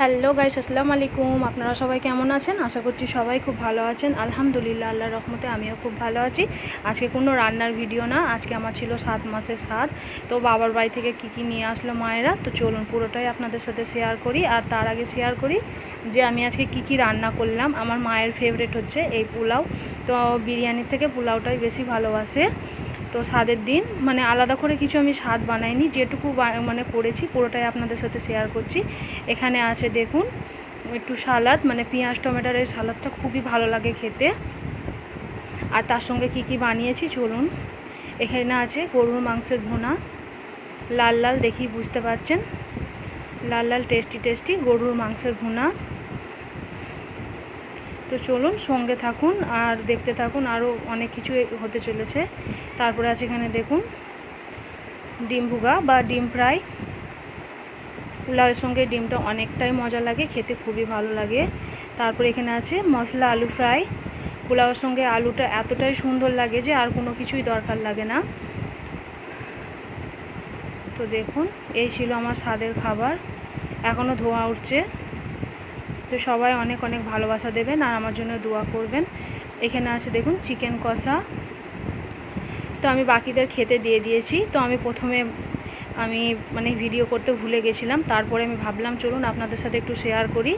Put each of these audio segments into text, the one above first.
Hello guys, আসসালামু আলাইকুম। আপনারা সবাই কেমন আছেন? আশা করছি সবাই খুব ভালো আছেন। আলহামদুলিল্লাহ, আল্লাহর রহমতে আমিও খুব ভালো আছি। আজকে কোনো রান্নার ভিডিও না, আজকে আমার ছিল সাত মাসের সাত তো বাবার বাড়ি থেকে কি কি নিয়ে আসলো মায়েরা? তো চলুন পুরোটাই আপনাদের সাথে শেয়ার করি। আর তার আগে শেয়ার করি যে আমি আজকে কি কি রান্না করলাম। আমার মায়ের ফেভারেট হচ্ছে এই পোলাও। তো বিরিয়ানির থেকে পোলাওটাই বেশি ভালোবাসে। তো স্বাদের দিন। মানে আলাদা করে কিছু আমি স্বাদ বানাইনি, যেটুকু মানে করেছি পুরোটাই আপনাদের সাথে শেয়ার করছি। এখানে আছে দেখুন, একটু সালাদ মানে পেঁয়াজ, টমেটোর এই সালাদটা খুবই ভালো লাগে খেতে। আর তার সঙ্গে কি কি বানিয়েছি চলুন। এখানে আছে গরুর মাংসের ভুনা। লাল লাল দেখি বুঝতে পারছেন। লাল লাল টেস্টি টেস্টি গরুর মাংসের ভুনা। তো চলুন সঙ্গে থাকুন আর দেখতে থাকুন আরও অনেক কিছু হতে চলেছে। তারপরে আছে এখানে দেখুন ডিম ভুগা বা ডিম ফ্রাই। পোলাওয়ের সঙ্গে ডিমটা অনেকটাই মজা লাগে, খেতে খুবই ভালো লাগে। তারপরে এখানে আছে মশলা আলু ফ্রাই। পোলাওয়ের সঙ্গে আলুটা এতটাই সুন্দর লাগে যে আর কোনো কিছুই দরকার লাগে না। তো দেখুন, এই ছিল আমার স্বাদের খাবার। এখনও ধোয়া উঠছে। তো সবাই অনেক অনেক ভালোবাসা দেবেন আর আমার জন্য দোয়া করবেন। এখানে আছে দেখুন, চিকেন কষা। তো আমি বাকিদের খেতে দিয়ে দিয়েছি। তো আমি প্রথমে আমি মানে ভিডিও করতে ভুলে গেছিলাম, তারপরে আমি ভাবলাম চলুন আপনাদের সাথে একটু শেয়ার করি।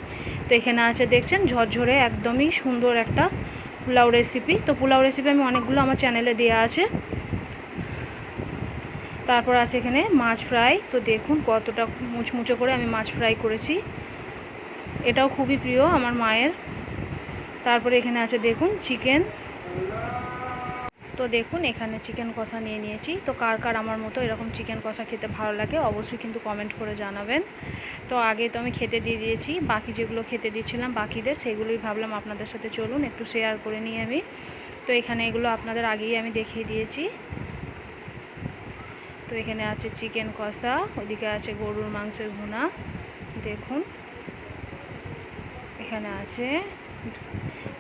তো এখানে আছে দেখছেন, ঝরঝরে একদমই সুন্দর একটা পোলাও রেসিপি তো পোলাও রেসিপি আমি অনেকগুলো আমার চ্যানেলে দেওয়া আছে। তারপর আছে এখানে মাছ ফ্রাই তো দেখুন কতটা মুচমুচো করে আমি মাছ ফ্রাই করেছি। এটাও খুবই প্রিয় আমার মায়ের। তারপরে এখানে আছে দেখুন চিকেন। তো দেখুন, এখানে চিকেন কষা নিয়ে নিয়েছি। তো কার কার আমার মতো এরকম চিকেন কষা খেতে ভালো লাগে অবশ্যই কিন্তু কমেন্ট করে জানাবেন। তো আগে তো আমি খেতে দিয়ে দিয়েছি, বাকি যেগুলো খেতে দিয়েছিলাম বাকিদের, সেগুলোই ভাবলাম আপনাদের সাথে চলুন একটু শেয়ার করে নিই আমি। তো এখানে এগুলো আপনাদের আগেই আমি দেখিয়ে দিয়েছি। তো এখানে আছে চিকেন কষা ওইদিকে আছে গরুর মাংসের ভুনা। দেখুন। এখানে আছে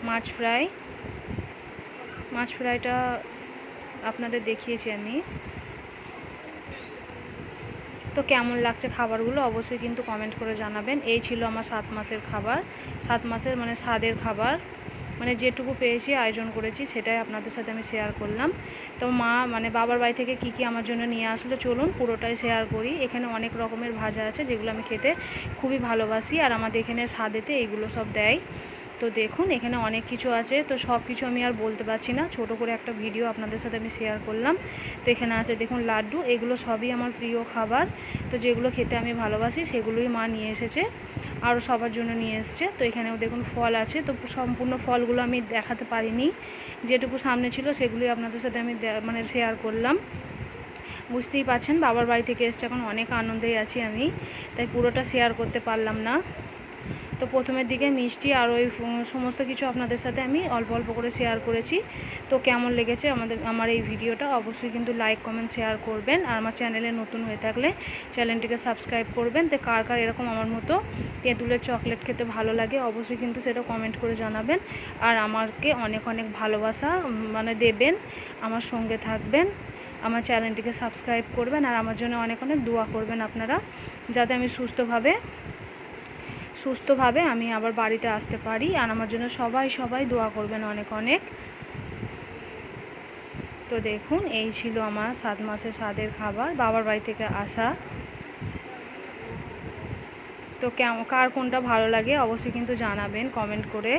মাছ ফ্রাই। মাছ ফ্রাইটা আপনাদের দেখিয়েছি আমি। তো কেমন লাগছে খাবারগুলো অবশ্যই কিন্তু কমেন্ট করে জানাবেন। এই ছিল আমার সাত মাসের খাবার। সাত মাসের মানে স্বাদের খাবার। মানে যেটুকু পেয়েছি আয়োজন করেছি, সেটাই আপনাদের সাথে আমি শেয়ার করলাম। তো মা মানে বাবার বাড়ি থেকে কি কি আমার জন্য নিয়ে আসলো, চলুন পুরোটাই শেয়ার করি। এখানে অনেক রকমের ভাজা আছে, যেগুলো আমি খেতে খুবই ভালোবাসি, আর আমাদের এখানে স্বাদেতে এইগুলো সব দেয়। তো দেখুন, এখানে অনেক কিছু আছে, তো সব কিছু আমি আর বলতে পারছি না। ছোট করে একটা ভিডিও আপনাদের সাথে আমি শেয়ার করলাম। তো এখানে আছে, দেখুন, লাড্ডু, এগুলো সবই আমার প্রিয় খাবার। তো যেগুলো খেতে আমি ভালোবাসি, সেগুলোই মা নিয়ে এসেছে। আরও সবার জন্য নিয়ে এসছে। তো এখানেও দেখুন ফল আছে। তো সম্পূর্ণ ফলগুলো আমি দেখাতে পারিনি। যেটুকু সামনে ছিল সেগুলি আপনাদের সাথে আমি মানে শেয়ার করলাম। বুঝতেই পারছেন, বাবার বাড়ি থেকে এসছে। এখন অনেক আনন্দেই আছি আমি। তাই পুরোটা শেয়ার করতে পারলাম না। তো প্রথমের দিকে মিষ্টি আর ওই সমস্ত কিছু আপনাদের সাথে আমি অল্প অল্প করে শেয়ার করেছি। তো কেমন লেগেছে আমাদের, আমার এই ভিডিওটা অবশ্যই কিন্তু লাইক কমেন্ট শেয়ার করবেন। আর আমার চ্যানেলে নতুন হয়ে থাকলে চ্যানেলটিকে সাবস্ক্রাইব করবেন। তো কার কার এরকম আমার মতো তেঁতুলের চকলেট খেতে ভালো লাগে অবশ্যই কিন্তু সেটা কমেন্ট করে জানাবেন। আর আমাকে অনেক অনেক ভালোবাসা মানে দেবেন। আমার সঙ্গে থাকবেন। আমার চ্যানেলটিকে সাবস্ক্রাইব করবেন। আর আমার জন্য অনেক অনেক দোয়া করবেন আপনারা, যাতে আমি সুস্থভাবে সুস্থভাবে আমি আবার বাড়িতে আসতে পারি। আর আমার জন্য সবাই সবাই দোয়া করবেন অনেক অনেক। তো দেখুন, এই ছিল আমার সাত মাসের স্বাদের খাবার, বাবার বাড়ি থেকে আসা। তো কেমন কার কোনটা ভালো লাগে অবশ্যই কিন্তু জানাবেন কমেন্ট করে।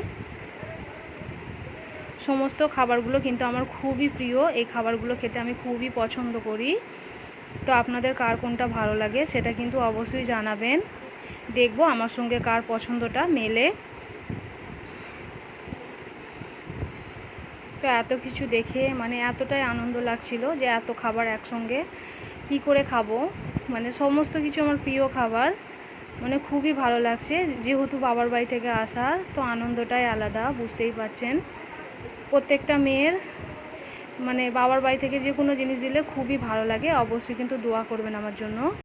সমস্ত খাবারগুলো কিন্তু আমার খুবই প্রিয়। এই খাবারগুলো খেতে আমি খুবই পছন্দ করি। তো আপনাদের কার কোনটা ভালো লাগে সেটা কিন্তু অবশ্যই জানাবেন। দেখব আমার সঙ্গে কার পছন্দটা মেলে। তো এত কিছু দেখে মানে এতটাই আনন্দ লাগছিল যে এত খাবার একসঙ্গে কি করে খাব। মানে সমস্ত কিছু আমার প্রিয় খাবার। মানে খুবই ভালো লাগছে। যেহেতু বাবার বাড়ি থেকে আসার তো আনন্দটাই আলাদা, বুঝতেই পারছেন। প্রত্যেকটা মেয়ের মানে বাবার বাড়ি থেকে যে কোনো জিনিস দিলে খুবই ভালো লাগে। অবশ্যই কিন্তু দোয়া করবেন আমার জন্য।